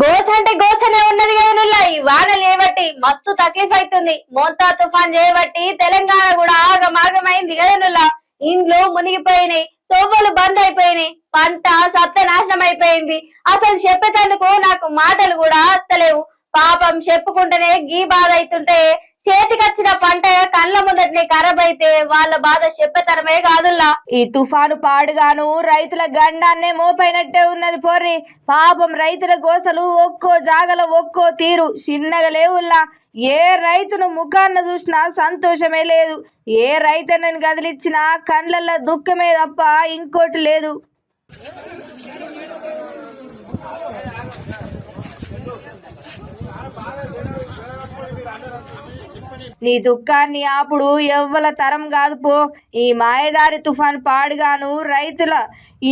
గోస అంటే గోసనే ఉన్నది కదా ఈ వానలు చేయబట్టి మస్తు తక్లీఫ్ అవుతుంది మోతా తుఫాన్ చేయబట్టి తెలంగాణ కూడా ఆగమాగమైంది కదా ఇండ్లు మునిగిపోయినాయి తోవలు బంద్ అయిపోయినాయి పంట సత్యనాశనం అయిపోయింది. అసలు చెప్పేటందుకు నాకు మాటలు కూడా వస్తలేవు పాపం చెప్పుకుంటేనే గీ బాధ అవుతుంటే చేతికొచ్చిన పంట కళ్ళ ముందటిని ఖరాబ్ అయితే వాళ్ళ బాధ చెప్పేతరమే కాదుల్లా. ఈ తుఫాను పాడుగాను రైతుల గండాన్నే మోపైనట్టే ఉన్నది పోర్రి. పాపం రైతుల గోసలు ఒక్కో జాగల ఒక్కో తీరు చిన్నగా లేవుల్లా. ఏ రైతును ముఖాన్న చూసినా సంతోషమే లేదు. ఏ రైతన్నని కదిలిచ్చినా కండ్లల్లో దుఃఖమే తప్ప ఇంకోటి లేదు. నీ దుఃఖాన్ని ఆపుడు ఎవ్వల తరం కాదు పో. ఈ మాయదారి తుఫాన్ పాడుగాను రైతుల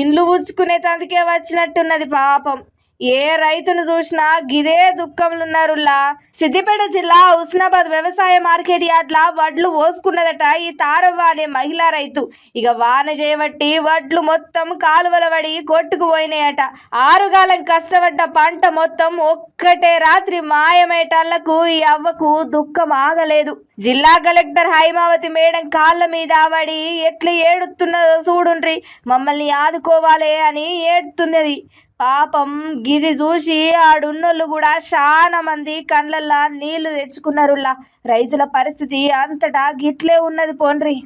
ఇండ్లు ఉచ్చుకునే తందుకే వచ్చినట్టున్నది పాపం. ఏ రైతును చూసినా గిదే దుఃఖంలున్నారులా సిద్దిపేట జిల్లా హుస్నాబాద్ వ్యవసాయ మార్కెట్ యార్డ్ల వడ్లు పోసుకున్నదట ఈ తారవ్వ అనే మహిళా రైతు. ఇక వాన చేయబట్టి వడ్లు మొత్తం కాలువల పడి కొట్టుకుపోయినాయట. ఆరుగాలం కష్టపడ్డ పంట మొత్తం ఒక్కటే రాత్రి మాయమేటళ్ళకు ఈ అవ్వకు దుఃఖం ఆగలేదు. జిల్లా కలెక్టర్ హైమావతి మేడం కాళ్ళ మీద ఆవడి ఎట్లా ఏడుతున్నదో చూడుండ్రి. మమ్మల్ని ఆదుకోవాలి అని ఏడుతున్నది. పాపం గిది చూసి ఆడున్నోళ్ళు కూడా చాలా మంది కండ్లల్లా నీళ్ళు తెచ్చుకున్నారులా రైతుల పరిస్థితి అంతటా గిట్లే ఉన్నది పోండ్రి